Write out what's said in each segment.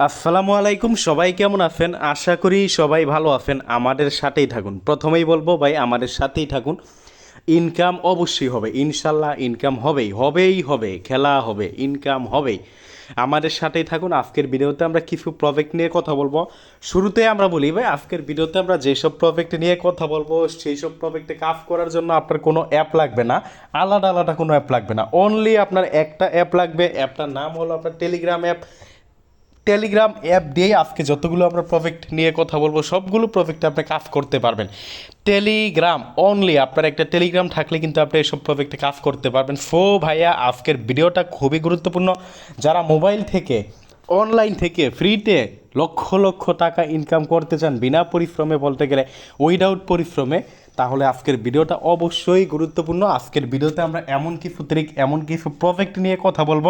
আসসালামু আলাইকুম, সবাই কেমন আছেন? আশা করি সবাই ভালো আছেন। আমাদের সাথেই থাকুন। প্রথমেই বলব ভাই, আমাদের সাথেই থাকুন। ইনকাম অবশ্যই হবে। ইনশাল্লাহ ইনকাম হবেই। হবেই হবে। খেলা হবে। ইনকাম হবেই। আমাদের সাথেই থাকুন। আজকের ভিডিওতে আমরা কিছু প্রজেক্ট নিয়ে কথা বলব। শুরুতে আমরা বলি ভাই, আজকের ভিডিওতে আমরা যেসব প্রজেক্ট নিয়ে কথা বলব সেই সব প্রজেক্টে কাজ করার জন্য আপনার কোনো অ্যাপ লাগবে না। আলাদা আলাদা কোনো অ্যাপ লাগবে না। অনলি আপনার একটা অ্যাপ লাগবে। অ্যাপটার নাম হলো আপনার টেলিগ্রাম অ্যাপ টেলিগ্রাম অ্যাপ দিয়েই আজকে যতগুলো আমরা প্রজেক্ট নিয়ে কথা বলব, সবগুলো প্রজেক্টে আপনি কাজ করতে পারবেন। টেলিগ্রাম অনলি আপনার একটা টেলিগ্রাম থাকলে কিন্তু আপনি এসব প্রজেক্টে কাজ করতে পারবেন। ফো ভাইয়া, আজকের ভিডিওটা খুবই গুরুত্বপূর্ণ। যারা মোবাইল থেকে অনলাইন থেকে ফ্রিতে লক্ষ লক্ষ টাকা ইনকাম করতে চান বিনা পরিশ্রমে বলতে গেলে উইদাউট পরিশ্রমে, তাহলে আজকের ভিডিওটা অবশ্যই গুরুত্বপূর্ণ। আজকের ভিডিওতে আমরা এমন কিছু ট্রিক এমন কিছু প্রজেক্ট নিয়ে কথা বলব।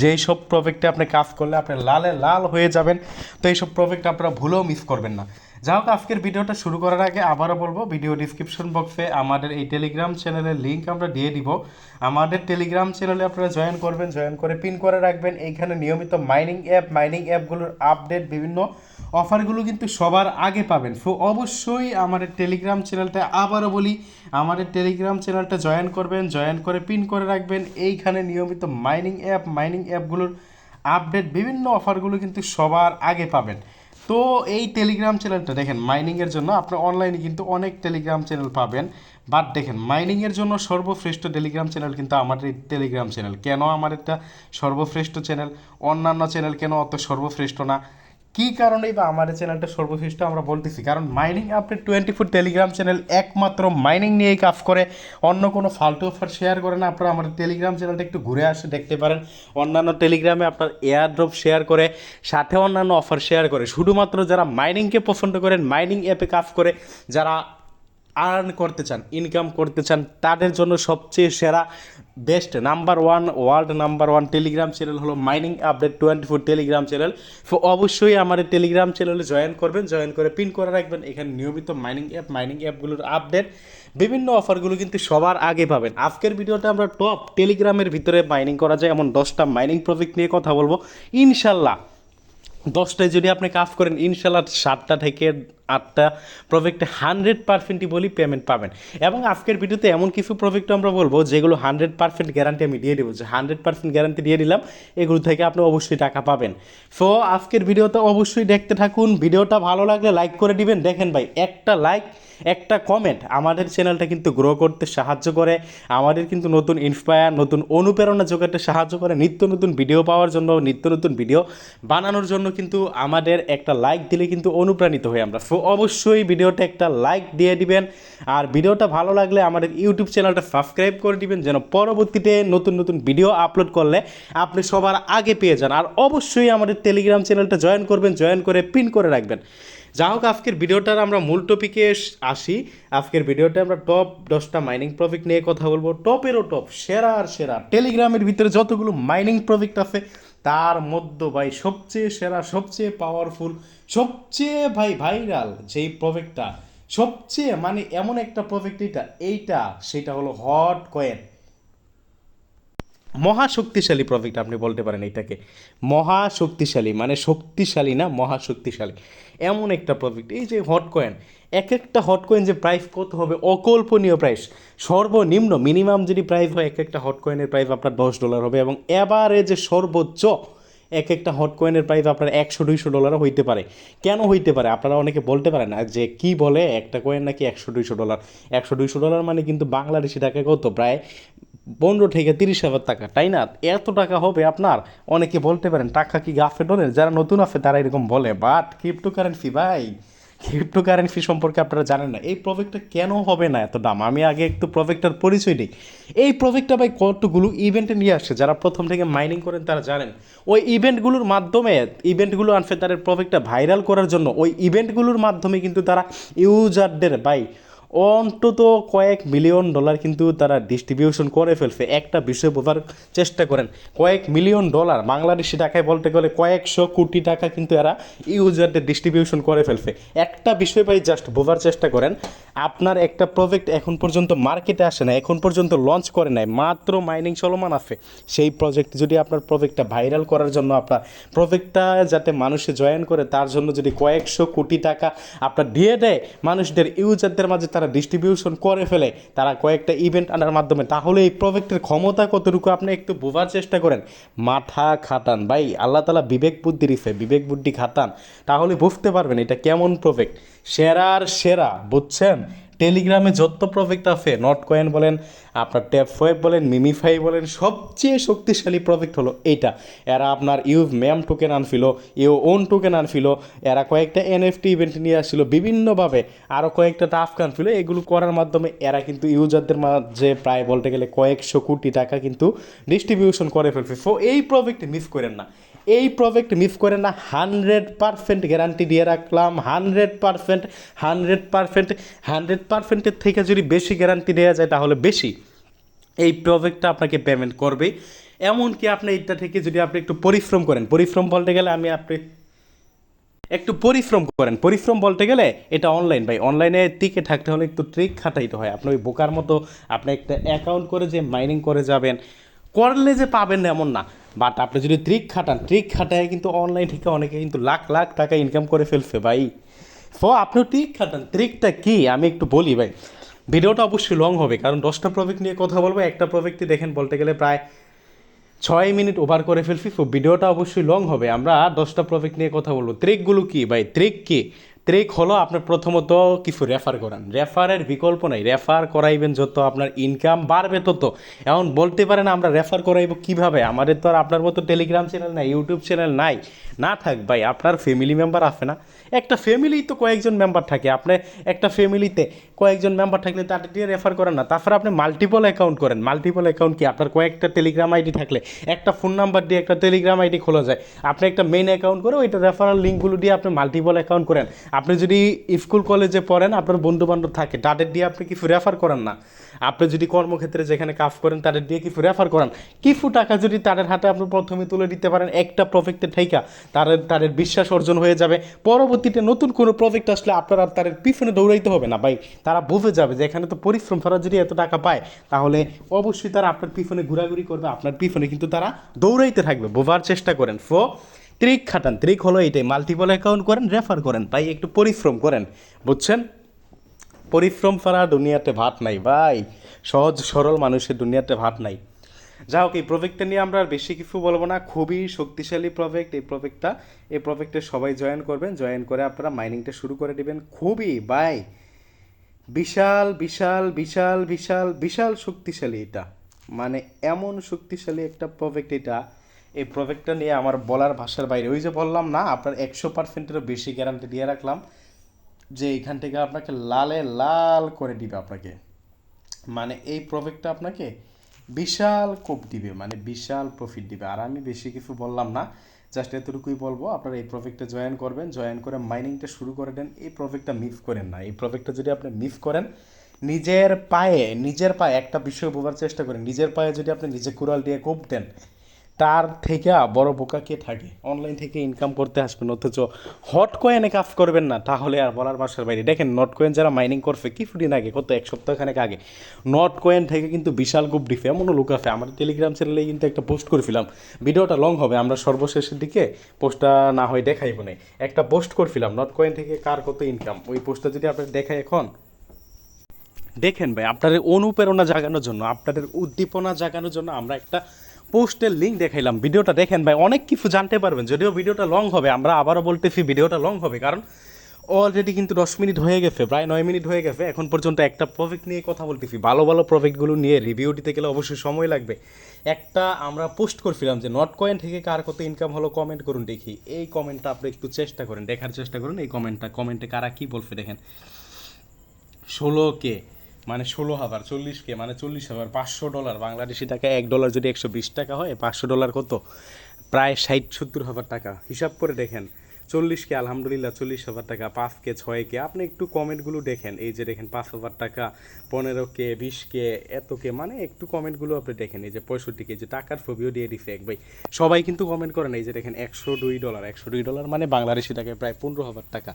যেই সব প্রজেক্টে আপনি কাজ করলে আপনি লালে লাল হয়ে যাবেন, তো এইসব প্রজেক্ট আপনারা ভুলেও মিস করবেন না। যাই হোক, আজকের ভিডিওটা শুরু করার আগে আবারও বলব, ভিডিও ডিসক্রিপশন বক্সে আমাদের এই টেলিগ্রাম চ্যানেলের লিঙ্ক আমরা দিয়ে দিব। আমাদের টেলিগ্রাম চ্যানেলে আপনারা জয়েন করবেন জয়েন করে পিন করে রাখবেন। এইখানে নিয়মিত মাইনিং অ্যাপ মাইনিং অ্যাপগুলোর আপডেট বিভিন্ন অফারগুলো কিন্তু সবার আগে পাবেন। সো অবশ্যই আমাদের টেলিগ্রাম চ্যানেলটা আবারও বলি, আমাদের টেলিগ্রাম চ্যানেলটা জয়েন করবেন জয়েন করে পিন করে রাখবেন। এইখানে নিয়মিত মাইনিং অ্যাপ মাইনিং অ্যাপগুলোর আপডেট বিভিন্ন অফারগুলো কিন্তু সবার আগে পাবেন। তো এই টেলিগ্রাম চ্যানেলটা দেখেন মাইনিংয়ের জন্য আপনি অনলাইনে কিন্তু অনেক টেলিগ্রাম চ্যানেল পাবেন। বাট দেখেন মাইনিংয়ের জন্য সর্বশ্রেষ্ঠ টেলিগ্রাম চ্যানেল কিন্তু আমার এই টেলিগ্রাম চ্যানেল কেন আমার এটা সর্বশ্রেষ্ঠ চ্যানেল অন্যান্য চ্যানেল কেন অত সর্বশ্রেষ্ঠ না? কী কারণেই বা আমাদের চ্যানেলটা সর্বশ্রেষ্ঠ আমরা বলতেছি? কারণ mining update twenty four Telegram channel একমাত্র মাইনিং নিয়েই কাজ করে। অন্য কোনো ফালতু অফার শেয়ার করে না। আপনারা আমাদের টেলিগ্রাম চ্যানেলটা একটু ঘুরে আসে, দেখতে পারেন। অন্যান্য টেলিগ্রামে আপনার এয়ার ড্রপ শেয়ার করে, সাথে অন্যান্য অফার শেয়ার করে। শুধুমাত্র যারা মাইনিংকে পছন্দ করেন মাইনিং অ্যাপে কাজ করে, যারা আর্ন করতে চান ইনকাম করতে চান, তাদের জন্য সবচেয়ে সেরা best number one world number one Telegram channel হলো mining update twenty four Telegram channel অবশ্যই আমার টেলিগ্রাম চ্যানেলে জয়েন করবেন জয়েন করে পিন করে রাখবেন। এখানে নিয়মিত মাইনিং অ্যাপ মাইনিং অ্যাপগুলোর আপডেট বিভিন্ন অফারগুলো কিন্তু সবার আগে পাবেন। আজকের ভিডিওটা আমরা টপ টেলিগ্রামের ভিতরে মাইনিং করা যায়। এমন দশটা মাইনিং প্রজেক্ট নিয়ে কথা বলব। ইনশাল্লাহ, দশটায় যদি আপনি কাজ করেন, ইনশাল্লাহ সাতটা থেকে আটটা প্রজেক্টে হান্ড্রেড পার্সেন্টই বলি পেমেন্ট পাবেন। এবং আজকের ভিডিওতে এমন কিছু প্রজেক্ট আমরা বলব, যেগুলো হান্ড্রেড পার্সেন্ট গ্যারান্টি আমি দিয়ে দেবো। যে হান্ড্রেড পার্সেন্ট গ্যারান্টি দিয়ে দিলাম, এগুলো থেকে আপনি অবশ্যই টাকা পাবেন। সো আজকের ভিডিওটা অবশ্যই দেখতে থাকুন। ভিডিওটা ভালো লাগলে লাইক করে দিবেন। দেখেন ভাই, একটা লাইক একটা কমেন্ট আমাদের চ্যানেলটা কিন্তু গ্রো করতে সাহায্য করে। আমাদের কিন্তু নতুন ইন্সপায়ার নতুন অনুপ্রেরণা জোগাতে সাহায্য করে। নিত্য নতুন ভিডিও পাওয়ার জন্য, নিত্য নতুন ভিডিও বানানোর জন্য কিন্তু আমাদের একটা লাইক দিলে কিন্তু অনুপ্রাণিত হই আমরা। সো অবশ্যই ভিডিওটা একটা লাইক দিয়ে দিবেন। আর ভিডিওটা ভালো লাগলে আমাদের ইউটিউব চ্যানেলটা সাবস্ক্রাইব করে দিবেন, যেন পরবর্তীতে নতুন নতুন ভিডিও আপলোড করলে আপনি সবার আগে পেয়ে যান। আর অবশ্যই আমাদের টেলিগ্রাম চ্যানেলটা জয়েন করবেন জয়েন করে পিন করে রাখবেন। যা হোক, আজকের ভিডিওটার আমরা মূল টপিকে আসি। আজকের ভিডিওটা আমরা টপ দশটা মাইনিং প্রজেক্ট নিয়ে কথা বলব। টপেরও টপ সেরা আর সেরা। টেলিগ্রামের ভিতরে যতগুলো মাইনিং প্রজেক্ট আছে, তার মধ্য ভাই সবচেয়ে সেরা, সবচেয়ে পাওয়ারফুল সবচেয়ে ভাই ভাইরাল যেই প্রজেক্টটা সবচেয়ে মানে এমন একটা প্রজেক্ট এটা এইটা, সেটা হলো হট কয়েন মহা শক্তিশালী আপনি বলতে পারেন এটাকে মহা শক্তিশালী মানে শক্তিশালী না, মহা শক্তিশালী। এমন একটা প্রজেক্ট এই যে হট কয়েন এক একটা হট কয়েন যে প্রাইস কত হবে, অকল্পনীয় প্রাইস সর্বনিম্ন মিনিমাম যদি প্রাইস হয় এক একটা হট কয়েনের প্রাইস আপনার দশ ডলার হবে এবং এবারে যে সর্বোচ্চ এক একটা হট কয়েনের প্রাইস আপনার একশো, দুইশো ডলারও হইতে পারে। কেন হইতে পারে? আপনারা অনেকে বলতে পারেন না যে কি বলে একটা কয়েন নাকি একশো, দুইশো ডলার একশো, দুইশো ডলার মানে কিন্তু বাংলাদেশি টাকা কত? প্রায় পনেরো থেকে তিরিশ হাজার টাকা, তাই না? এত টাকা হবে আপনার? অনেকে বলতে পারেন, টাকা কি গাফে ডলেন যারা নতুন আছে তারা এরকম বলে বাট ক্রিপ্টো কারেন্সি ভাই ক্রিপ্টো কারেন্সি সম্পর্কে আপনারা জানেন না। এই প্রজেক্টটা কেন হবে না এত দাম? আমি আগে একটু প্রজেক্টটার পরিচয় দিই। এই প্রজেক্টটা ভাই কতগুলো ইভেন্টে নিয়ে আসছে? যারা প্রথম থেকে মাইনিং করেন তারা জানেন। ওই ইভেন্টগুলোর মাধ্যমে ইভেন্টগুলো আনছে তাদের প্রজেক্টটা ভাইরাল করার জন্য, ওই ইভেন্টগুলোর মাধ্যমে কিন্তু তারা ইউজারদের ভাই অন্তত কয়েক মিলিয়ন ডলার কিন্তু তারা ডিস্ট্রিবিউশন করে ফেলছে। একটা বিষয় বোঝার চেষ্টা করেন, কয়েক মিলিয়ন ডলার বাংলাদেশি টাকায় বলতে গেলে কয়েকশো কোটি টাকা কিন্তু এরা ইউজারদের ডিস্ট্রিবিউশন করে ফেলছে। একটা বিষয় ভাই জাস্ট বোঝার চেষ্টা করেন, আপনার একটা প্রজেক্ট এখন পর্যন্ত মার্কেটে আসে না এখন পর্যন্ত লঞ্চ করে নাই, মাত্র মাইনিং চলমান আছে। সেই প্রজেক্ট যদি আপনার প্রজেক্টটা ভাইরাল করার জন্য আপনার প্রজেক্টটা যাতে মানুষে জয়েন করে, তার জন্য যদি কয়েকশো কোটি টাকা আপনার দিয়ে দেয়, মানুষদের ইউজারদের মাঝে তারা ডিস্ট্রিবিউশন করে ফেলে, তারা কয়েকটা ইভেন্ট আনার মাধ্যমে। তাহলে এই প্রজেক্টের ক্ষমতা কতটুকু? আপনি একটু বোঝার চেষ্টা করেন। মাথা খাটান। ভাই, আল্লাহ তালা বিবেক বুদ্ধি রিফে বিবেক বুদ্ধি খাটান। তাহলে বুঝতে পারবেন এটা কেমন প্রজেক্ট সেরার সেরা, বুঝছেন? টেলিগ্রামে যত প্রজেক্ট আছে, নট কয়েন বলেন, আপনার ট্যাপ ওয়েব বলেন, মিমিফাই বলেন, সবচেয়ে শক্তিশালী প্রজেক্ট হলো এইটা। এরা আপনার ইউভ ম্যাম টোকেন আনছিল, ইউ ওন টোকেন আনছিল, এরা কয়েকটা এনএফটি ইভেন্ট নিয়ে আসছিল বিভিন্নভাবে। আরও কয়েকটা টাফ আনছিল এগুলো করার মাধ্যমে এরা কিন্তু ইউজারদের মাঝে প্রায় বলতে গেলে কয়েকশো কোটি টাকা কিন্তু ডিস্ট্রিবিউশন করে ফেলছে। সো এই প্রজেক্ট মিস করেন না। এই প্রজেক্ট মিস করে না হান্ড্রেড পারসেন্ট গ্যারান্টি দিয়ে রাখলাম hundred percent hundred percent hundred পারসেন্টের থেকে যদি বেশি গ্যারান্টি দেওয়া যায় তাহলে বেশি। এই প্রজেক্টটা আপনাকে পেমেন্ট করবে। এমনকি আপনি এটা থেকে যদি আপনি একটু পরিশ্রম করেন, পরিশ্রম বলতে গেলে আমি আপনি একটু পরিশ্রম করেন, পরিশ্রম বলতে গেলে এটা অনলাইন ভাই অনলাইনে টিকে থাকতে হলে একটু ট্রিক খাটাইতে হয়। আপনি ওই বোকার মতো আপনি একটা অ্যাকাউন্ট করে যে মাইনিং করে যাবেন, করলে যে পাবেন এমন না। বাট আপনি যদি ট্রিক খাটান ট্রিক খাটায় কিন্তু অনলাইন থেকে অনেকে কিন্তু লাখ লাখ টাকা ইনকাম করে ফেলছে ভাই। সো আপনি ট্রিক খাটান। ট্রিকটা কি? আমি একটু বলি ভাই। ভিডিওটা অবশ্যই লং হবে, কারণ দশটা প্রজেক্ট নিয়ে কথা বলব, একটা প্রজেক্টই দেখেন, বলতে গেলে প্রায় ছয় মিনিট ওভার করে ফেলছি তো ভিডিওটা অবশ্যই লং হবে। আমরা দশটা প্রজেক্ট নিয়ে কথা বলব। ট্রিকগুলো কি ভাই? ট্রিক কি? ট্রিক হলো আপনার প্রথমত কিছু রেফার করান। রেফারের বিকল্প নাই। রেফার করাইবেন যত আপনার ইনকাম বাড়বে তত। এখন বলতে পারেন আমরা রেফার করাইব কীভাবে? আমাদের তো আর আপনার মতো টেলিগ্রাম চ্যানেল নাই ইউটিউব চ্যানেল নাই। না থাক ভাই, আপনার ফ্যামিলি মেম্বার আছে না। একটা ফ্যামিলি তো কয়েকজন মেম্বার থাকে। আপনি একটা ফ্যামিলিতে কয়েকজন মেম্বার থাকলে তাদের দিয়ে রেফার করেন না। তারপরে আপনি মাল্টিপল অ্যাকাউন্ট করেন। মাল্টিপল অ্যাকাউন্ট কি? আপনার কয়েকটা টেলিগ্রাম আইডি থাকলে। একটা ফোন নাম্বার দিয়ে একটা টেলিগ্রাম আইডি খোলা যায়। আপনি একটা মেইন অ্যাকাউন্ট করে ওইটা রেফারাল লিঙ্কগুলো দিয়ে আপনি মাল্টিপল অ্যাকাউন্ট করেন। আপনি যদি স্কুল কলেজে পড়েন, আপনার বন্ধু বান্ধব থাকে, তাদের দিয়ে আপনি কিছু রেফার করেন না। আপনি যদি কর্মক্ষেত্রে যেখানে কাজ করেন, তাদের দিয়ে কিছু রেফার করেন। কিছু টাকা যদি তাদের হাতে আপনি প্রথমে তুলে দিতে পারেন, একটা প্রজেক্টের ঠাইকা, তাদের তাদের বিশ্বাস অর্জন হয়ে যাবে। পরবর্তীতে নতুন কোনো প্রজেক্ট আসলে আপনার আর তাদের পিছনে দৌড়াইতে হবে না। ভাই, তারা বুঝে যাবে যে এখানে তো পরিশ্রম তারা যদি এত টাকা পায়, তাহলে অবশ্যই তারা আপনার পিছনে ঘোরাঘুরি করবে, আপনার পিছনে কিন্তু তারা দৌড়াইতে থাকবে। বোঝার চেষ্টা করেন। ফো ট্রিক খাটান। ট্রিক হলো এটাই মাল্টিপল অ্যাকাউন্ট করেন রেফার করেন। ভাই, একটু পরিশ্রম করেন। বুঝছেন? পরিশ্রম ছাড়া দুনিয়াতে ভাত নাই ভাই সহজ সরল মানুষের দুনিয়াতে ভাত নাই। যা হোক এই প্রজেক্টটা নিয়ে আমরা আর বেশি কিছু বলব না। খুবই শক্তিশালী প্রজেক্ট এই প্রজেক্টটা এই প্রজেক্টে সবাই জয়েন করবেন। জয়েন করে আপনারা মাইনিংটা শুরু করে দিবেন। খুবই, বাই। বিশাল বিশাল বিশাল বিশাল বিশাল শক্তিশালী এটা। মানে এমন শক্তিশালী একটা প্রজেক্ট এটা। এই প্রজেক্টটা নিয়ে আমার বলার ভাষার বাইরে। ওই যে বললাম না, আপনার একশো পার্সেন্টেরও বেশি গ্যারান্টি দিয়ে রাখলাম। যে এখান থেকে আপনাকে লালে লাল করে দিবে আপনাকে। মানে এই প্রজেক্টটা আপনাকে বিশাল কোপ দিবে মানে বিশাল প্রফিট দিবে। আর আমি বেশি কিছু বললাম না জাস্ট এতটুকুই বলব, আপনারা এই প্রজেক্টে জয়েন করবেন জয়েন করে মাইনিংটা শুরু করে দেন। এই প্রজেক্টটা মিস করেন না। এই প্রজেক্টটা যদি আপনি মিস করেন, নিজের পায়ে নিজের পায়ে একটা বিষয় বোঝার চেষ্টা করেন, নিজের পায়ে যদি আপনি নিজে কুড়াল দিয়ে কোপ দেন তার থেকে বড় বোকা কে থাকে? অনলাইন থেকে ইনকাম করতে আসবেন, অথচ হট কয়েনে কাজ করবেন না, তাহলে আর বলার বাসার বাইরে। দেখেন নট কয়েন যারা মাইনিং করছে, কি ফুটিন আগে, কত এক সপ্তাহখানেক আগে? নট কয়েন থেকে কিন্তু বিশাল গ্রুপ ডিফে এমনও লোক আছে। আমাদের টেলিগ্রাম চ্যানেলে কিন্তু একটা পোস্ট করেছিলাম। ভিডিওটা লং হবে, আমরা সর্বশেষের দিকে পোস্টটা না হয় দেখাইব না একটা পোস্ট করছিলাম নট কয়েন থেকে কার কত ইনকাম ওই পোস্টটা যদি আপনার দেখায় এখন। দেখেন ভাই, আপনাদের অনুপ্রেরণা জাগানোর জন্য, আপনাদের উদ্দীপনা জাগানোর জন্য আমরা একটা পোস্টের লিঙ্ক দেখাইলাম, ভিডিওটা দেখেন ভাই, অনেক কিছু জানতে পারবেন। যদিও ভিডিওটা লং হবে, আমরা আবারও বলতেছি ভিডিওটা লং হবে, কারণ অলরেডি কিন্তু দশ মিনিট হয়ে গেছে, প্রায় নয় মিনিট হয়ে গেছে। এখন পর্যন্ত একটা প্রজেক্ট নিয়ে কথা বলতেছি, ভালো ভালো প্রজেক্টগুলো নিয়ে রিভিউ দিতে গেলে অবশ্যই সময় লাগবে। একটা আমরা পোস্ট করছিলাম যে নট কয়েন থেকে কার কত ইনকাম হলো কমেন্ট করুন দেখি। এই কমেন্টটা আপনি একটু চেষ্টা করেন, দেখার চেষ্টা করুন, এই কমেন্টটা কমেন্টে কারা কী বলছে দেখেন। ষোলো কে মানে ষোলো হাজার, চল্লিশ কে মানে চল্লিশ হাজার পাঁচশো ডলার। বাংলাদেশি টাকা এক ডলার যদি একশো বিশ টাকা হয়, পাঁচশো ডলার কত? প্রায় ষাট, সত্তর হাজার টাকা। হিসাব করে দেখেন, চল্লিশ কে আলহামদুলিল্লাহ চল্লিশ হাজার টাকা, পাঁচ কে, ছয় কে। আপনি একটু কমেন্টগুলো দেখেন। এই যে দেখেন, পাঁচ হাজার টাকা, পনেরো কে, বিশ কে, এত কে মানে একটু কমেন্টগুলো আপনি দেখেন। এই যে পঁয়ষট্টি কে যে টাকার ছবিও দিয়ে দিছে এক ভাই, সবাই কিন্তু কমেন্ট করেন এই যে দেখেন, একশো দুই ডলার, একশো দুই ডলার মানে বাংলাদেশি টাকায় প্রায় পনেরো হাজার টাকা।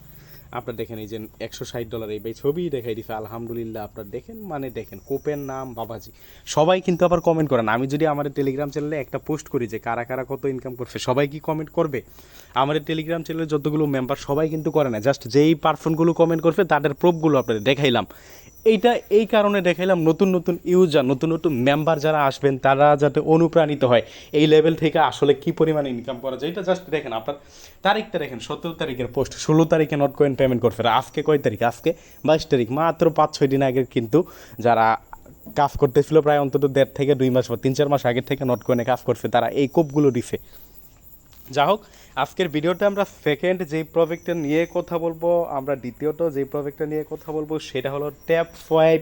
আপনার দেখেন এই যে একশো ষাট ডলার এই ভাই ছবি দেখাই দিছে, আলহামদুলিল্লাহ আপনার দেখেন মানে দেখেন, কোপের নাম বাবাজি। সবাই কিন্তু আবার কমেন্ট করেন আমি যদি আমার টেলিগ্রাম চ্যানেলে একটা পোস্ট করি যে কারা কারা কত ইনকাম করছে, সবাই কি কমেন্ট করবে? আমার টেলিগ্রাম চ্যানেলে যতগুলো মেম্বার সবাই কিন্তু করে না। জাস্ট যেই পারফর্মগুলো কমেন্ট করবে, তাদের প্রুফগুলো আপনাদের দেখাইলাম। এইটা এই কারণে দেখাইলাম নতুন নতুন ইউজার নতুন নতুন মেম্বার যারা আসবেন, তারা যাতে অনুপ্রাণিত হয়। এই লেভেল থেকে আসলে কি পরিমাণে ইনকাম করা যায়, এটা জাস্ট দেখেন আপনার তারিখটা দেখেন, সতেরো তারিখের পোস্ট ষোলো তারিখে নট কয়েন পেমেন্ট করছে আজকে কয় তারিখ? আজকে বাইশ তারিখ। মাত্র পাঁচ ছয় দিন আগে কিন্তু যারা কাজ করতেছিল, প্রায় অন্তত দেড় থেকে দুই মাস বা তিন চার মাস আগের থেকে নট কয়েনে কাজ করছে, তারা এই কোপগুলো দিছে। যা হোক, আজকের ভিডিওটা আমরা সেকেন্ড যেই প্রজেক্টটা নিয়ে কথা বলব, আমরা দ্বিতীয়ত যেই প্রজেক্টটা নিয়ে কথা বলব সেটা হলো ট্যাপ ফাইভ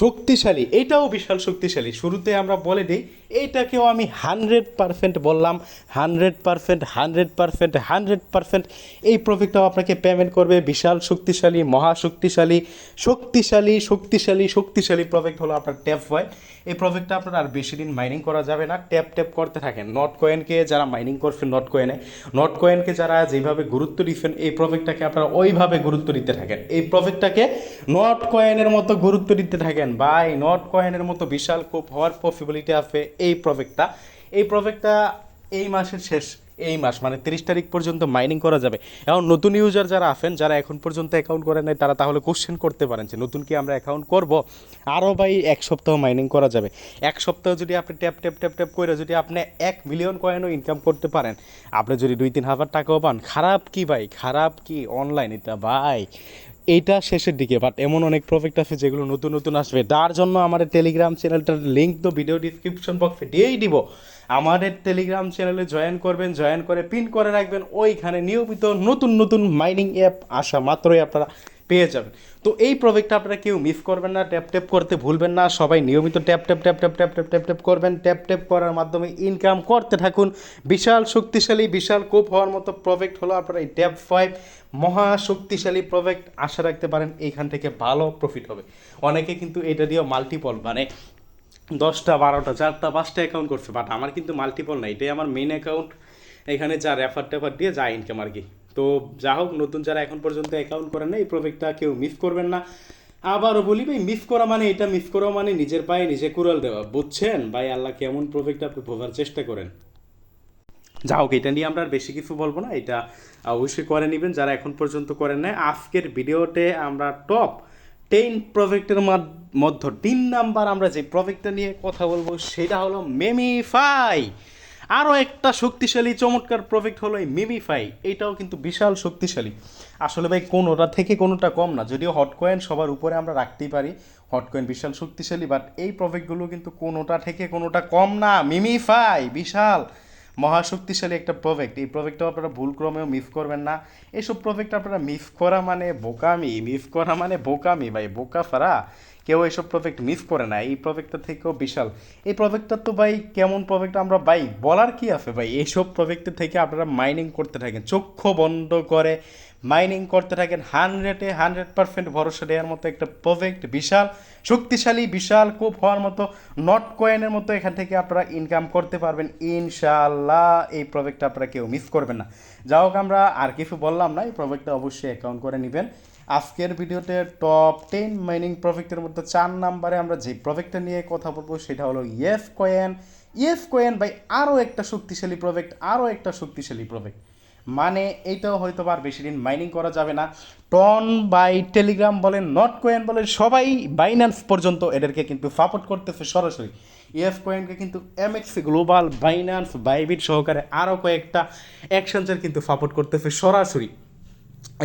শক্তিশালী, এটাও বিশাল শক্তিশালী। শুরুতে আমরা বলে দিই এইটাকেও আমি হান্ড্রেড পারসেন্ট বললাম। Hundred percent hundred percent hundred percent এই প্রজেক্টটাও আপনাকে পেমেন্ট করবে। বিশাল শক্তিশালী মহাশক্তিশালী শক্তিশালী শক্তিশালী শক্তিশালী প্রজেক্ট হলো আপনার ট্যাপ ফাইভ এই প্রজেক্টটা আপনার আর বেশি দিন মাইনিং করা যাবে না। ট্যাপ ট্যাপ করতে থাকেন। নট কয়েনকে যারা মাইনিং করছেন নট কয়েনে নট কয়েনকে যারা যেভাবে গুরুত্ব দিচ্ছেন, এই প্রজেক্টটাকে আপনারা ওইভাবে গুরুত্ব দিতে থাকেন। এই প্রজেক্টটাকে নট কয়েনের মতো গুরুত্ব দিতে থাকেন। বাই নট কয়েনের মতো বিশাল কোপ হওয়ার পসিবিলিটি আছে এই প্রজেক্টটা এই প্রজেক্টটা এই মাসের শেষ। এই মাস মানে তিরিশ তারিখ পর্যন্ত মাইনিং করা যাবে। এখন নতুন ইউজার যারা আছেন, যারা এখন পর্যন্ত অ্যাকাউন্ট করে নাই, তারা তাহলে কোশ্চেন করতে পারেন যে নতুন কি আমরা অ্যাকাউন্ট করব? আরও ভাই এক সপ্তাহ মাইনিং করা যাবে। এক সপ্তাহ যদি আপনি ট্যাপ ট্যাপ ট্যাপ ট্যাপ করে যদি আপনি এক মিলিয়ন কয়েনও ইনকাম করতে পারেন। আপনি যদি দুই, তিন হাজার টাকাও পান, খারাপ কি ভাই? খারাপ কি? অনলাইন এটা ভাই। এইটা শেষের দিকে বাট এমন অনেক প্রফেক্ট আছে যেগুলো নতুন নতুন আসবে। তার জন্য আমাদের টেলিগ্রাম চ্যানেলটার লিঙ্ক তো ভিডিও ডিসক্রিপশন বক্সে দিয়েই দিব। আমাদের টেলিগ্রাম চ্যানেলে জয়েন করবেন জয়েন করে পিন করে রাখবেন। ওইখানে নিয়মিত নতুন নতুন মাইনিং অ্যাপ আসা মাত্রই আপনারা পেয়ে যাবেন। তো এই প্রজেক্টটা আপনারা কেউ মিস করবেন না ট্যাপ ট্যাপ করতে ভুলবেন না। সবাই নিয়মিত tap tap tap tap tap tap tap tap করবেন। ট্যাপ ট্যাপ করার মাধ্যমে ইনকাম করতে থাকুন। বিশাল শক্তিশালী, বিশাল কোপ হওয়ার মতো প্রজেক্ট হলো আপনারা এই ট্যাপ ফাইভ মহা শক্তিশালী প্রজেক্ট আশা রাখতে পারেন, এইখান থেকে ভালো প্রফিট হবে। অনেকে কিন্তু এটা দিয়েও মাল্টিপল মানে দশটা, বারোটা, চারটা, পাঁচটা অ্যাকাউন্ট করছে বাট আমার কিন্তু মাল্টিপল না, এটাই আমার মেন অ্যাকাউন্ট এখানে যা রেফার টেফার দিয়ে যা ইনকাম আর কি। তো যা হোক, নতুন যারা এখন পর্যন্ত অ্যাকাউন্ট করেন না এই প্রজেক্টটা কেউ মিস করবেন না। আবারও বলি ভাই মিস করা মানে এটা মিস করা মানে নিজের পায়ে নিজে কুড়াল দেওয়া। বুঝছেন? ভাই, আল্লাহ কেমন প্রজেক্ট আপনি ভোগার চেষ্টা করেন। যা হোক, এটা নিয়ে আমরা আর বেশি কিছু বলব না। এটা অবশ্যই করে নেবেন। যারা এখন পর্যন্ত করেন নাই, আজকের ভিডিওতে আমরা টপ টেন প্রজেক্টের মধ্যে তিন নাম্বার আমরা যে প্রজেক্টটা নিয়ে কথা বলব, সেটা হলো মেমিফাই আরও একটা শক্তিশালী, চমৎকার প্রজেক্ট হলো এই মিমিফাই এটাও কিন্তু বিশাল শক্তিশালী। আসলে ভাই, কোনোটা থেকে কোনোটা কম না। যদিও হট কয়েন সবার উপরে আমরা রাখতেই পারি। হট কয়েন বিশাল শক্তিশালী বাট এই প্রজেক্টগুলো কিন্তু কোনোটা থেকে কোনোটা কম না। মিমিফাই বিশাল। মহাশক্তিশালী একটা প্রজেক্ট এই প্রজেক্টটা আপনারা ভুলক্রমেও মিস করবেন না। এইসব প্রজেক্ট আপনারা মিস করা মানে বোকামি। মিস করা মানে বোকামি ভাই। বোকা ফারা কেউ এইসব প্রজেক্ট মিস করে না, এই প্রজেক্টটা থেকেও বিশাল। এই প্রজেক্টটা তো ভাই কেমন প্রজেক্ট আমরা ভাই, বলার কি আছে ভাই? এইসব প্রজেক্টের থেকে আপনারা মাইনিং করতে থাকেন, চক্ষু বন্ধ করে মাইনিং করতে থাকেন হান্ড্রেডে হান্ড্রেড পার্সেন্ট ভরসা দেওয়ার মতো একটা প্রজেক্ট বিশাল, শক্তিশালী, বিশাল কোপ হওয়ার মতো নট কয়েনের মতো এখান থেকে আপনারা ইনকাম করতে পারবেন। ইনশাল্লাহ এই প্রজেক্টটা আপনারা কেউ মিস করবেন না। যা হোক আমরা আর কিছু বললাম না, এই প্রজেক্টটা অবশ্যই অ্যাকাউন্ট করে নেবেন। আজকের ভিডিওতে টপ টেন মাইনিং প্রজেক্টের মধ্যে চার নাম্বারে আমরা যে প্রজেক্টটা নিয়ে কথা বলব, সেটা হলো yes coin yes coin by আরও একটা শক্তিশালী প্রজেক্ট আরও একটা শক্তিশালী প্রজেক্ট মানে এইটাও হয়তো আর বেশি দিন মাইনিং করা যাবে না। টন বাই টেলিগ্রাম বলেন নট কোয়েন বলেন, সবাই বাইন্যান্স পর্যন্ত এদেরকে কিন্তু সাপোর্ট করতেছে সরাসরি। ইএফ কোয়েনকে কিন্তু এমএক্সি গ্লোবাল বাইন্যান্স বাইবিট সহকারে আরও কয়েকটা অ্যাকশনসের কিন্তু সাপোর্ট করতেছে সরাসরি।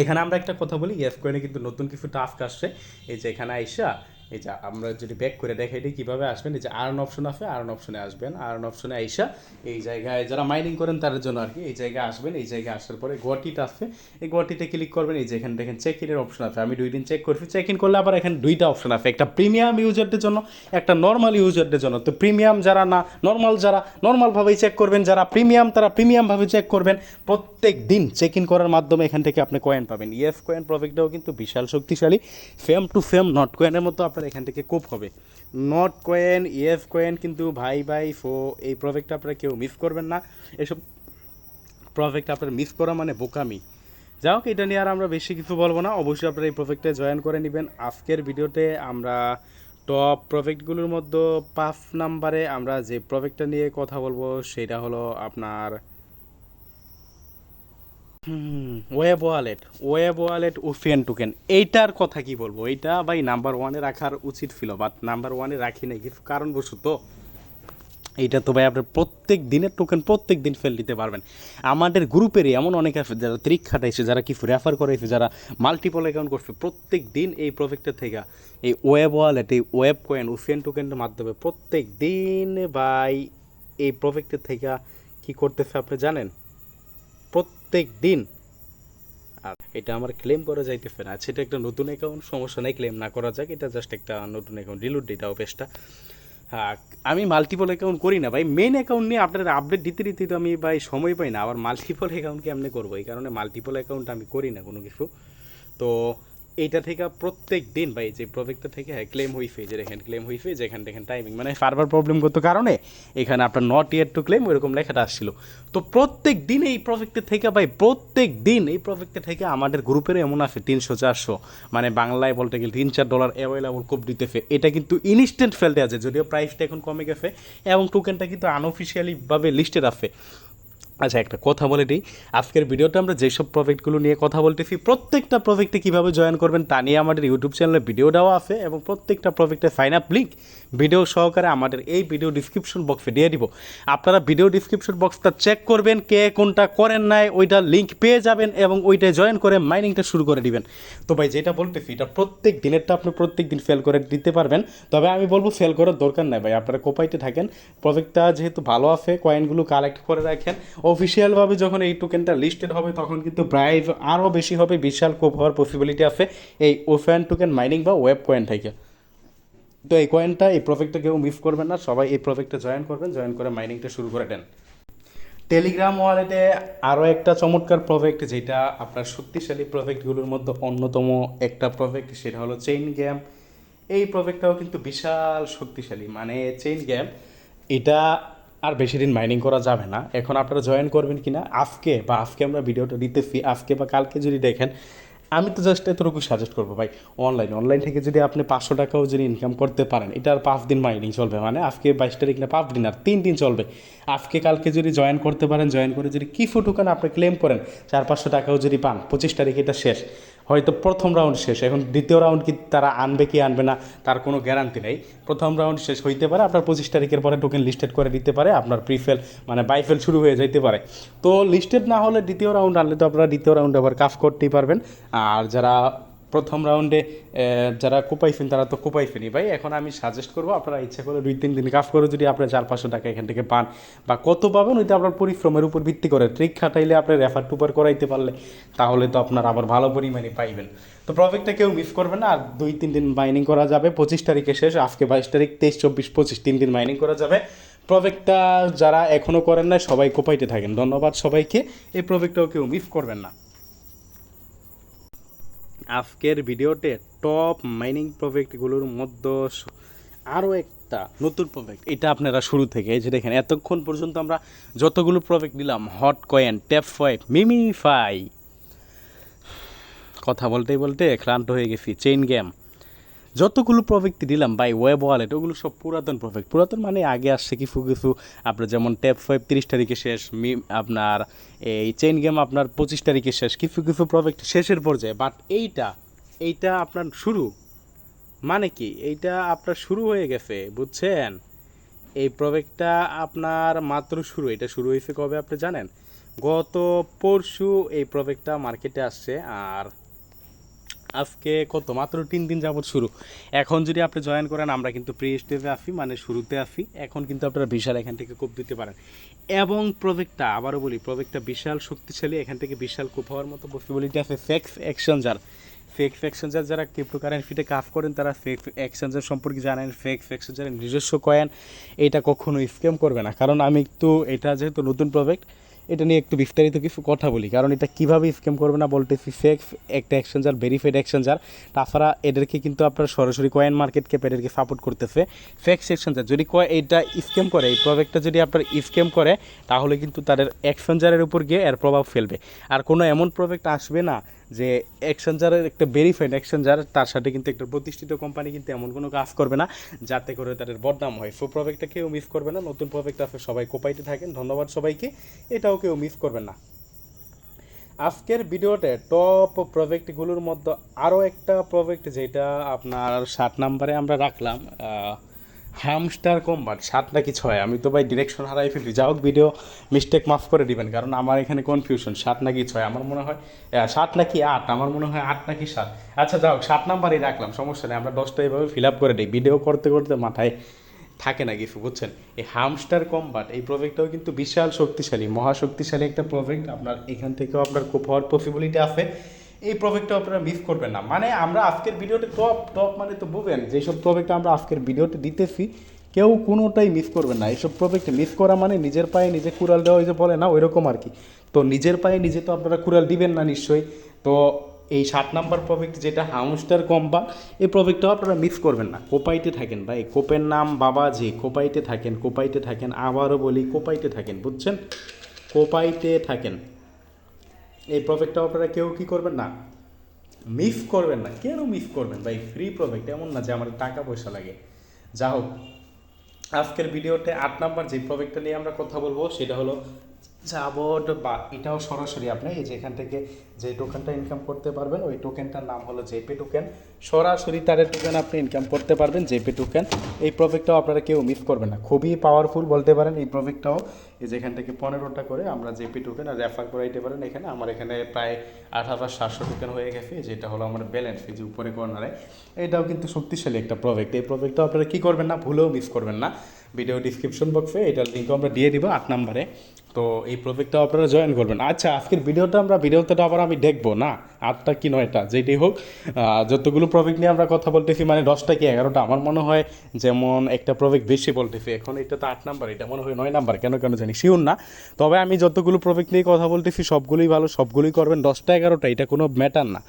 এখানে আমরা একটা কথা বলি ইএফ কোয়েনে কিন্তু নতুন কিছু টাস্ক আসছে। এই যে এখানে আইসা এই যে আমরা যদি ব্যাক করে দেখাই দিই কীভাবে আসবেন, এই যে আর্ন অপশন আছে আর্ন অপশনে আসবেন। আর্ন অপশনে আইসা এই জায়গায় যারা মাইনিং করেন তাদের জন্য আর কি এই জায়গায় আসবেন। এই জায়গায় আসার পরে গোয়াটিটা আছে। এই গোয়াটিতে ক্লিক করবেন, এই যে এখানে দেখেন চেক ইনের অপশন আছে। আমি দুই দিন চেক করছি। চেক ইন করলে আবার এখানে দুইটা অপশন আছে। একটা প্রিমিয়াম ইউজারদের জন্য, একটা নর্মাল ইউজারদের জন্য। তো প্রিমিয়াম যারা না নর্মাল যারা নর্মালভাবেই চেক করবেন। যারা প্রিমিয়াম তারা প্রিমিয়ামভাবে চেক করবেন। প্রত্যেক দিন চেক ইন করার মাধ্যমে এখান থেকে আপনি কয়েন পাবেন। ইএফ কয়েন প্রফিটটাও কিন্তু বিশাল শক্তিশালী। ফেম টু ফেম নট কয়েনের মতো আপনার এখান থেকে কোপ হবে। নট কয়েন ইএফ কয়েন কিন্তু ভাই ভাই ফো এই প্রফিটটা আপনারা কেউ মিস করবেন না। এসব প্রফিট আপনার মিস করা মানে বোকামি। যাই হোক, এটা নিয়ে আর আমরা বেশি কিছু বলব না। অবশ্যই আপনারা এই প্রজেক্টে জয়েন করে নেবেন। আজকের ভিডিওতে আমরা টপ প্রজেক্টগুলোর মধ্যে পাঁচ নাম্বারে আমরা যে প্রজেক্টটা নিয়ে কথা বলব, সেটা হলো আপনার ওয়েব ওয়ালেট ওয়েব ওয়ালেট ওফিয়ান টোকেন এইটার কথা কি বলব? এইটা ভাই নাম্বার ওয়ানে রাখার উচিত ছিল বাট নাম্বার ওয়ানে রাখি নাই, কিছু কারণবশত। এইটা তো ভাই আপনার প্রত্যেক দিনের টোকেন প্রত্যেক দিন ফেল দিতে পারবেন। আমাদের গ্রুপেরই এমন অনেক আছে যারা ত্রিক খাটাইছে যারা কি রেফার করাইছে যারা মাল্টিপল অ্যাকাউন্ট করছে, প্রত্যেক দিন এই প্রজেক্টের থেকে, এই ওয়েব ওয়ালেট এই ওয়েব কয়েন উফিয়ান টোকেনের মাধ্যমে প্রত্যেক দিন ভাই এই প্রজেক্টের থেকে কি করতেছে আপনি জানেন? প্রত্যেক দিন। আর এটা আমার ক্লেম করা যাইতেছে না। সেটা একটা নতুন অ্যাকাউন্ট সমস্যা নেই ক্লেম না করা যাক। এটা জাস্ট একটা নতুন অ্যাকাউন্ট ডিলুট ডেটা হ্যাঁ আমি মাল্টিপল অ্যাকাউন্ট করি না ভাই। মেন অ্যাকাউন্ট নিয়ে আপনাদের আপডেট দিতে দিতে তো আমি ভাই সময় পাই না। আবার মাল্টিপল অ্যাকাউন্ট কেমনে করব? এই কারণে মাল্টিপল অ্যাকাউন্ট আমি করি না কোনো কিছু। তো এইটা থেকে প্রত্যেক দিন ভাই, যে প্রজেক্টটা থেকে হ্যাঁ ক্লেম হইছে যে দেখেন ক্লেম হইছে যে এখান দেখেন টাইমিং মানে সার্ভার প্রবলেম করতে কারণে এখানে আপনার নট ইয়ার টু ক্লেম ওইরকম লেখাটা আসছিল। তো প্রত্যেক দিন এই প্রজেক্টের থেকে ভাই, প্রত্যেক দিন এই প্রজেক্টের থেকে আমাদের গ্রুপের এমন আছে, তিনশো, চারশো মানে বাংলায় বলতে গেলে তিন, চার ডলার অ্যাভেলেবল খুব দিতেছে এটা কিন্তু ইনস্ট্যান্ট ফেলতে আছে, যদিও প্রাইসটা এখন কমে গেছে, এবং টোকেনটা কিন্তু আনঅফিসিয়ালিভাবে লিস্টেড আছে। আচ্ছা একটা কথা বলে দিই। আজকের ভিডিওটা আমরা যেসব প্রজেক্টগুলো নিয়ে কথা বলতেছি, প্রত্যেকটা প্রজেক্টে কীভাবে জয়েন করবেন তা নিয়ে আমাদের ইউটিউব চ্যানেলে ভিডিও দেওয়া আছে এবং প্রত্যেকটা প্রজেক্টের সাইন আপ লিঙ্ক ভিডিও সহকারে আমাদের এই ভিডিও ডিসক্রিপশন বক্সে দিয়ে দিব। আপনারা ভিডিও ডিসক্রিপশন বক্সটা চেক করবেন, কে কোনটা করেন নাই, ওইটা লিঙ্ক পেয়ে যাবেন এবং ওইটায় জয়েন করে মাইনিংটা শুরু করে দিবেন। তো ভাই, যেটা বলতেছি, এটা প্রত্যেক দিনেরটা আপনি প্রত্যেক দিন ফেল করে দিতে পারবেন। তবে আমি বলব ফেল করার দরকার নাই ভাই, আপনারা কোপাইতে থাকেন। প্রজেক্টটা যেহেতু ভালো আছে কয়েনগুলো কালেক্ট করে রাখেন। অফিসিয়ালভাবে যখন এই টোকেনটা লিস্টেড হবে, তখন কিন্তু প্রাইস আরও বেশি হবে, বিশাল কোপ হওয়ার পসিবিলিটি আছে এই ওফ্যান টোকেন মাইনিং বা ওয়েব কয়েন থেকে। তো এই কয়েনটা এই প্রজেক্টটা কেউ মিস করবেন না, সবাই এই প্রজেক্টে জয়েন করবেন জয়েন করে মাইনিংটা শুরু করে দেন। টেলিগ্রাম ওয়ালেটে আরও একটা চমৎকার প্রজেক্ট যেটা আপনার শক্তিশালী প্রজেক্টগুলোর মধ্যে অন্যতম একটা প্রজেক্ট সেটা হলো চেইন গেম এই প্রজেক্টটাও কিন্তু বিশাল শক্তিশালী মানে চেইন গেম এটা আর বেশি দিন মাইনিং করা যাবে না। এখন আপনারা জয়েন করবেন কিনা, আজকে বা আজকে আমরা ভিডিওটা দিতেছি, আজকে বা কালকে যদি দেখেন, আমি তো জাস্ট এতটুকু সাজেস্ট করব ভাই অনলাইন অনলাইন থেকে যদি আপনি পাঁচশো টাকাও যদি ইনকাম করতে পারেন, এটা আর পাঁচ দিন মাইনিং চলবে মানে আজকে বাইশ তারিখ না, পাঁচ দিন আর তিন দিন চলবে। আজকে কালকে যদি জয়েন করতে পারেন জয়েন করে যদি কি ফুটুকান আপনি ক্লেম করেন, চার পাঁচশো টাকাও যদি পান, পঁচিশ তারিখ এটা শেষ। হয়তো প্রথম রাউন্ড শেষ, এখন দ্বিতীয় রাউন্ড কি তারা আনবে কি আনবে না, তার কোনো গ্যারান্টি নেই। প্রথম রাউন্ড শেষ হইতে পারে, আপনার পঁচিশ তারিখের পরে টোকেন লিস্টেড করে দিতে পারে, আপনার প্রিফেল মানে বাইফেল শুরু হয়ে যেতে পারে। তো লিস্টেড না হলে দ্বিতীয় রাউন্ড আনলে তো আপনারা দ্বিতীয় রাউন্ডে আবার কাফ করতেই পারবেন। আর যারা প্রথম রাউন্ডে যারা কোপাইছেন তারা তো কোপাইছেনই। ভাই, এখন আমি সাজেস্ট করব, আপনারা ইচ্ছা করে দুই তিন দিন কাজ করে যদি আপনার চার পাঁচশো টাকা এখান থেকে পান বা কত পাবেন, ওইটা আপনার পরিশ্রমের উপর ভিত্তি করে। ট্রিক খাটাইলে আপনি রেফার টুপার করাইতে পারলে, তাহলে তো আপনার আবার ভালো পরিমাণে পাইবেন। তো প্রফিটটা কেউ মিস করবেন না, আর দুই তিন দিন মাইনিং করা যাবে, পঁচিশ তারিখে শেষ, আজকে বাইশ তারিখ, তেইশ, চব্বিশ, পঁচিশ, তিন দিন মাইনিং করা যাবে। প্রজেক্টটা যারা এখনও করেন না সবাই কোপাইতে থাকেন। ধন্যবাদ সবাইকে, এই প্রজেক্টটাও কেউ মিস করবেন না। আজকের ভিডিওতে টপ মাইনিং প্রজেক্টগুলোর মধ্যে আরও একটা নতুন প্রজেক্ট এটা আপনারা শুরু থেকে যে দেখেন, এতক্ষণ পর্যন্ত আমরা যতগুলো প্রজেক্ট নিলাম hot coin tap five memefi কথা বলতেই বলতে ক্লান্ত হয়ে গেছি চেইন গেম যতগুলো প্রজেক্ট দিলাম বাই ওয়েব ওয়ালেট ওগুলো সব পুরাতন প্রজেক্ট পুরাতন মানে আগে আসছে কিছু কিছু, আপনার যেমন ট্যাপ ফাইভ তিরিশ তারিখে শেষ, মি, আপনার এই চেন গেম আপনার পঁচিশ তারিখে শেষ, কিছু কিছু প্রজেক্ট শেষের পর্যায়ে। বাট এইটা এইটা আপনার শুরু। মানে কি? এইটা আপনার শুরু হয়ে গেছে, বুঝছেন? এই প্রজেক্টটা আপনার মাত্র শুরু। এটা শুরু হয়েছে কবে, আপনি জানেন? গত পরশু এই প্রজেক্টটা মার্কেটে আসছে, আর আজকে কত? মাত্র তিন দিন যাবত শুরু। এখন যদি আপনি জয়েন করেন, আমরা কিন্তু প্রি স্টেজে আসি মানে শুরুতে আসি এখন কিন্তু আপনারা বিশাল এখান থেকে কোপ দিতে পারেন। এবং প্রজেক্টটা আবারও বলি প্রজেক্টটা বিশাল শক্তিশালী, এখান থেকে বিশাল কোপ হওয়ার মতো পসিবিলিটি আছে। ফেক্স এক্সচেঞ্জার ফেক এক্সচেঞ্জার যারা ক্রিপ্টোকারেন্সিতে কাজ করেন, তারা ফেক এক্সচেঞ্জার সম্পর্কে জানেন। ফেক এক্সচেঞ্জারের নিজস্ব কয়েন এটা কখনো স্ক্যাম করবে না। কারণ আমি একটু, এটা যেহেতু নতুন প্রজেক্ট এটা নিয়ে একটু বিস্তারিত কিছু কথা বলি, কারণ এটা কীভাবে স্ক্যাম করবে না বলতেছি সেক্স একটা এক্সচেঞ্জার ভেরিফাইড এক্সচেঞ্জার তাছাড়া এদেরকে কিন্তু আপনার সরাসরি কয়েন মার্কেট ক্যাপ এদেরকে সাপোর্ট করতেছে। ফেক এক্সচেঞ্জার যদি কয় এটা স্ক্যাম করে, এই প্রজেক্টটা যদি আপনার স্ক্যাম করে, তাহলে কিন্তু তাদের এক্সচেঞ্জারের উপর গিয়ে এর প্রভাব ফেলবে। আর কোনো এমন প্রজেক্ট আসবে না যে এক্সচেঞ্জারের একটা ভেরিফাইড এক্সচেঞ্জার তার সাথে কিন্তু একটা প্রতিষ্ঠিত কোম্পানি কিন্তু এমন কোনো কাজ করবে না, যাতে করে তাদের বদনাম হয়। সো প্রজেক্টটা কেউ মিস করবে না, নতুন প্রজেক্ট আছে সবাই কোপাইতে থাকেন। ধন্যবাদ সবাইকে, এটাও কেউ মিস করবেন না। আজকের ভিডিওতে টপ প্রজেক্টগুলোর মধ্যে আরও একটা প্রজেক্ট যেটা আপনার সাত নাম্বারে আমরা রাখলাম হ্যামস্টার কম্বাট, সাত নাকি ছয়? আমি তো ভাই ডিরেকশন হারাই ফেলি যা হোক ভিডিও মিস্টেক মাফ করে দিবেন, কারণ আমার এখানে কনফিউশন সাত নাকি ছয়? আমার মনে হয় সাত নাকি আট? আমার মনে হয় আট নাকি সাত। আচ্ছা যাও সাত নাম্বারই রাখলাম, সমস্যা নেই, আমরা দশটা এইভাবে ফিল আপ করে দিই। ভিডিও করতে করতে মাথায় থাকে না কিছু, বুঝছেন? এই হামস্টার কম্বাট, এই প্রজেক্টটাও কিন্তু বিশাল শক্তিশালী মহাশক্তিশালী একটা প্রজেক্ট আপনার এখান থেকেও আপনার খুব হওয়ার পসিবিলিটি আছে। এই প্রজেক্টটা আপনারা মিস করবেন না। মানে আমরা আজকের ভিডিওতে টপ টপ মানে তো বুঝবেন যেসব প্রজেক্ট আমরা আজকের ভিডিওতে দিতেছি, কেউ কোনোটাই মিস করবেন না। এইসব প্রজেক্ট মিস করা মানে নিজের পায়ে নিজে কুড়াল দেওয়া যে বলে না ওই রকম আর কি। তো নিজের পায়ে নিজে তো আপনারা কুড়াল দিবেন না নিশ্চয়ই। তো এই সাত নাম্বার প্রজেক্ট যেটা হাউস্টার কম্পা এই প্রজেক্টটাও আপনারা মিস করবেন না। কোপাইতে থাকেন ভাই, কোপের নাম বাবা যে, কোপাইতে থাকেন কোপাইতে থাকেন, আবারও বলি, কোপাইতে থাকেন, বুঝছেন? কোপাইতে থাকেন। এই প্রজেক্টটাও আপনারা কেউ কি করবেন না? মিস করবেন না। কেন মিস করবেন ভাই? ফ্রি প্রজেক্ট এমন না যে আমাদের টাকা পয়সা লাগে। যা হোক, আজকের ভিডিওতে আট নাম্বার যে প্রজেক্টটা নিয়ে আমরা কথা বলব, সেটা হলো জাবড বা এটাও সরাসরি আপনি এই যে এখান থেকে যে টোকেনটা ইনকাম করতে পারবেন, ওই টোকেনটার নাম হলো জেপি টোকেন সরাসরি তারের টোকেন আপনি ইনকাম করতে পারবেন জেপি টোকেন এই প্রজেক্টটাও আপনারা কেউ মিস করবেন না। খুবই পাওয়ারফুল বলতে পারেন এই প্রজেক্টটাও এই যে এখান থেকে পনেরোটা করে আমরা জেপি টোকেন আর রেফার করাইতে পারেন এখানে। আমার এখানে প্রায় আট হাজার সাতশো টোকেন হয়ে গেছে যেটা হলো আমার ব্যালেন্স এই যে উপরে কর্নারে এটাও কিন্তু শক্তিশালী একটা প্রজেক্ট এই প্রজেক্টটাও আপনারা কী করবেন না, ভুলেও মিস করবেন না। ভিডিও ডিসক্রিপশন বক্সে এটার লিঙ্কও আমরা দিয়ে দিব আট নাম্বারে। তো এই প্রজেক্টটাও আপনারা জয়েন করবেন। আচ্ছা আজকের ভিডিওটা আমরা ভিডিওতে আবার আমি দেখব না, আটটা কি নয়টা, যেটাই হোক যতগুলো প্রজেক্ট নিয়ে আমরা কথা বলতেছি মানে দশটা কি এগারোটা, আমার মনে হয় যেমন একটা প্রজেক্ট বেশি বলতেছি এখন, এটা তো আট নাম্বার, এটা মনে হয় নয় নাম্বার, কেন কেন জানি শিওর না। তবে আমি যতগুলো প্রোজেক্ট নিয়ে কথা বলতেছি, সবগুলোই ভালো, সবগুলোই করবেন। দশটা এগারোটা, এটা কোনো ম্যাটার না।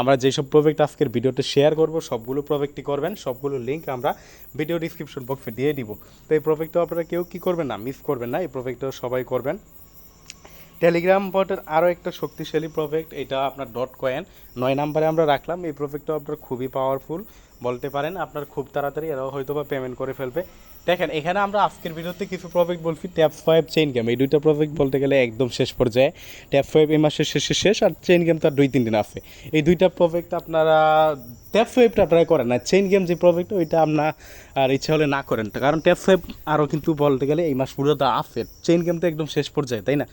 আমরা যেসব প্রোজেক্ট আজকের ভিডিওতে শেয়ার করব, সবগুলো প্রোজেক্টই করবেন, সবগুলো লিঙ্ক আমরা ভিডিও ডিসক্রিপশন বক্সে দিয়ে দিব। তো এই প্রোজেক্টটা আপনারা কেউ কী করবেন না মিস করবেন না, এই প্রোজেক্টটা সবাই করবেন। টেলিগ্রাম বটের আরও একটা শক্তিশালী প্রফেক্ট এটা আপনার ডট কয়েন নয় নাম্বারে আমরা রাখলাম, এই প্রফেক্টটা আপনার খুবই পাওয়ারফুল বলতে পারেন, আপনার খুব তাড়াতাড়ি এরাও হয়তো বা পেমেন্ট করে ফেলবে। দেখেন, এখানে আমরা আজকের ভিডিওতে কিছু প্রফেক্ট বলছি ট্যাপ ফাইভ চেইন গেম এই দুইটা প্রফেক্ট বলতে গেলে একদম শেষ পর্যায়ে। ট্যাপ ফাইভ এই মাসের শেষে শেষ, আর চেইন গেম তার দুই, তিন দিন আছে। এই দুইটা প্রফেক্ট আপনারা ট্যাপ ফাইভটা ট্রাই করেন না। চেইন গেম যে প্রজেক্ট ওইটা আপনার, আর ইচ্ছা হলে না করেন। কারণ ট্যাপ ফাইভ আরও কিন্তু বলতে গেলে এই মাস পুরোটা আছে। চেইন গেম তো একদম শেষ পর্যায়ে, তাই না?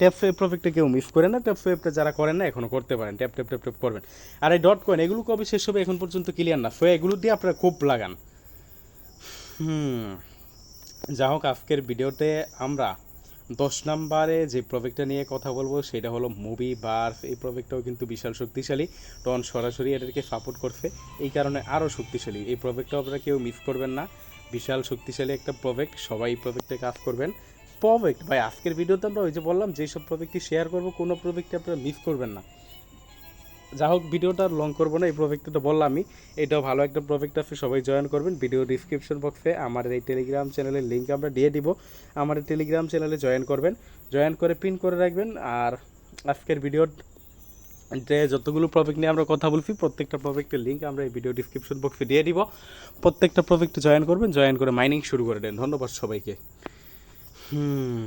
ট্যাপ ফেপ প্রফিটটা কেউ মিস করে না। ট্যাপ ফেপটা যারা করেন না এখনও করতে পারেন। ট্যাপ ট্যাপ ট্যাপ ট্যাপ করবেন। আর এই ডট কয়েন এগুলো কবে শেষ হবে এখন পর্যন্ত ক্লিয়ার না। সো এগুলো দিয়ে আপনারা খুব লাগান। হুম। যা হোক, আজকের ভিডিওতে আমরা দশ নম্বরে যে প্রজেক্টটা নিয়ে কথা বলব, সেটা হলো মুভি বার্স এই প্রজেক্টটাও কিন্তু বিশাল শক্তিশালী। টন সরাসরি এদেরকে সাপোর্ট করছে। এই কারণে আরও শক্তিশালী। এই প্রজেক্টটাও আপনারা কেউ মিস করবেন না। বিশাল শক্তিশালী একটা প্রজেক্ট সবাই এই প্রজেক্টে কাজ করবেন। প্রজেক্ট, ভাই, আজকের ভিডিওতে আমরা ওই যে বললাম যেসব প্রজেক্টটি শেয়ার করব, কোনো প্রজেক্টে আপনারা মিস করবেন না। যা হোক, ভিডিওটা লং করব না, এই প্রজেক্টটা তো বললামই। এটাও ভালো একটা প্রজেক্ট আছে, সবাই জয়েন করবেন। ভিডিও ডিসক্রিপশন বক্সে আমার এই টেলিগ্রাম চ্যানেলের লিঙ্ক আমরা দিয়ে দিব। আমার টেলিগ্রাম চ্যানেলে জয়েন করবেন। জয়েন করে পিন করে রাখবেন আর আজকের ভিডিও যে যতগুলো প্রজেক্ট নিয়ে আমরা কথা বলছি, প্রত্যেকটা প্রজেক্টের লিঙ্ক আমরা এই ভিডিও ডিসক্রিপশন বক্সে দিয়ে দিব। প্রত্যেকটা প্রজেক্টে জয়েন করবেন জয়েন করে মাইনিং শুরু করে দেন। ধন্যবাদ সবাইকে। হুম